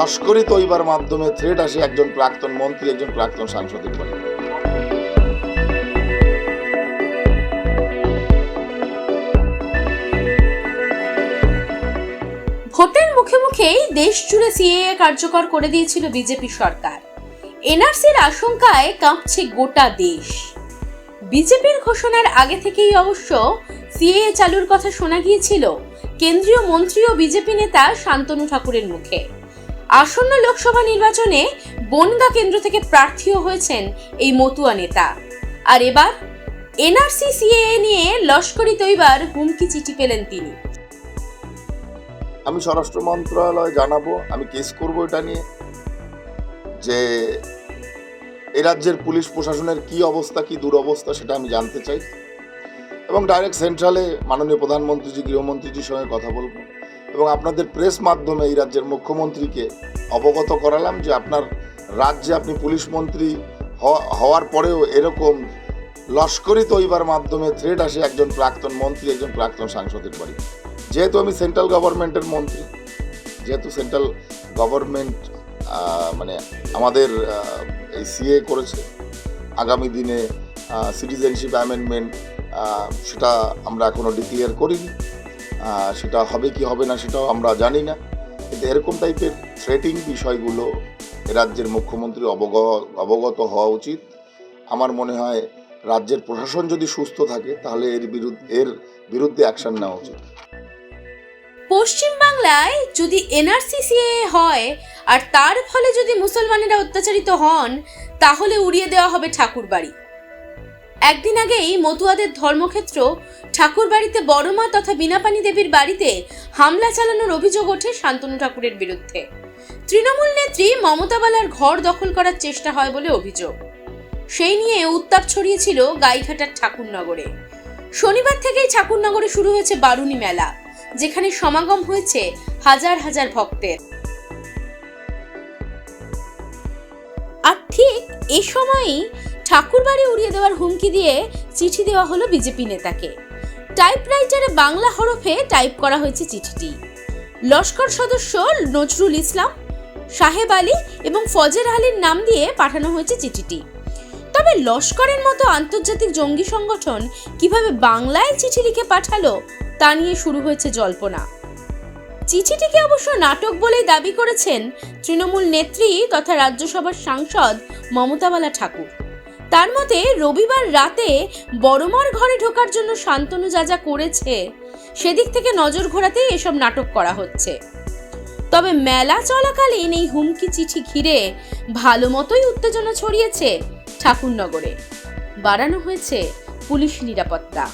লস্করি তৈবার মাধ্যমে থ্রেট আসে একজন প্রাক্তন মন্ত্রী, একজন প্রাক্তন সাংসদের বাড়ি ভোটের মুখে মুখেই দেশ জুড়ে সিএএ কার্যকর করে দিয়েছিল বিজেপি সরকার। এনআরসির আশঙ্কায় কাঁপছে গোটা দেশ। বিজেপির ঘোষণার আগে থেকেই অবশ্য সিএএ চালুর কথা শোনা গিয়েছিল। কেন্দ্রীয় মন্ত্রী ও বিজেপি নেতা শান্তনু ঠাকুরের মুখে। আসন্ন লোকসভা নির্বাচনে বনগা কেন্দ্র থেকে প্রার্থীও হয়েছেন এই মতুয়া নেতা। আর এবার এনআরসি সিএএ নিয়ে লস্করি তৈবার হুমকি চিঠি পেলেন তিনি। আমি স্বরাষ্ট্র মন্ত্রণালয় জানাব, আমি কেস করব এটা নিয়ে। যে এই রাজ্যের পুলিশ প্রশাসনের কি অবস্থা, কি দুরবস্থা সেটা আমি জানতে চাই। এবং ডাইরেক্ট সেন্ট্রালে মাননীয় প্রধানমন্ত্রীজি, গৃহমন্ত্রীজির সঙ্গে কথা বলব। এবং আপনাদের প্রেস মাধ্যমে এই রাজ্যের মুখ্যমন্ত্রীকে অবগত করালাম যে আপনার রাজ্যে আপনি পুলিশ মন্ত্রী হওয়া- হওয়ার পরেও এরকম লস্করি তৈবার মাধ্যমে থ্রেট আসে একজন প্রাক্তন মন্ত্রী, একজন প্রাক্তন সাংসদের বাড়ি। যেহেতু আমি সেন্ট্রাল গভর্নমেন্টের মন্ত্রী, যেহেতু সেন্ট্রাল গভর্নমেন্ট মানে আমাদের এই সিএ করেছে, আগামী দিনে সিটিজেনশিপ অ্যামেন্ডমেন্ট সেটা আমরা এখনও ডিক্লেয়ার করিনি। সেটা হবে কি হবে না সেটাও আমরা জানি না। কিন্তু এরকম টাইপের থ্রেটিং বিষয়গুলো রাজ্যের মুখ্যমন্ত্রী অবগ, অবগত হওয়া উচিত। আমার মনে হয় রাজ্যের প্রশাসন যদি সুস্থ থাকে, তাহলে এর বিরুদ্ধে এর বিরুদ্ধে অ্যাকশন নেওয়া উচিত। পশ্চিমবাংলায় যদি এনআরসিসিএ হয়, আর তার ফলে যদি মুসলমানেরা অত্যাচারিত হন, তাহলে উড়িয়ে দেওয়া হবে ঠাকুরবাড়ি। একদিন আগেই মতুয়াদের ধর্মক্ষেত্র, ঠাকুরবাড়িতে বড়মা তথা বিনাপানি দেবীর বাড়িতে হামলা চালানোর অভিযোগ ওঠে শান্তনু ঠাকুরের বিরুদ্ধে। তৃণমূল নেত্রী মমতা বালার ঘর দখল করার চেষ্টা হয় বলে অভিযোগ। সেই নিয়ে উত্তাপ ছড়িয়েছিল গাইঘাটার ঠাকুরনগরে। শনিবার থেকেই ঠাকুরনগরে শুরু হয়েছে বারুনি মেলা, যেখানে সমাগম হয়েছে হাজার হাজার ভক্তের। আর ঠিক এ সময়ই ঠাকুরবাড়ি উড়িয়ে দেওয়ার হুমকি দিয়ে চিঠি দেওয়া হলো বিজেপি নেতাকে। টাইপরাইটারে বাংলা হরফে টাইপ করা হয়েছে চিঠিটি। লস্কর সদস্য নজরুল ইসলাম, সাহেব আলী এবং ফজের আলীর নাম দিয়ে পাঠানো হয়েছে চিঠিটি। তবে লস্করের মতো আন্তর্জাতিক জঙ্গি সংগঠন কীভাবে বাংলায় চিঠি লিখে পাঠালো তা নিয়ে শুরু হয়েছে জল্পনা। চিঠিটিকে অবশ্য নাটক বলেই দাবি করেছেন তৃণমূল নেত্রী তথা রাজ্যসভার সাংসদ মমতাবালা ঠাকুর। তার মতে রবিবার রাতে বড়মার ঘরে ঢোকার জন্য শান্তনু যা যা করেছে, সেদিক থেকে নজর ঘোরাতেই এসব নাটক করা হচ্ছে। তবে মেলা চলাকালীন এই হুমকি চিঠি ঘিরে ভালো মতোই উত্তেজনা ছড়িয়েছে ঠাকুরনগরে। বাড়ানো হয়েছে পুলিশ নিরাপত্তা।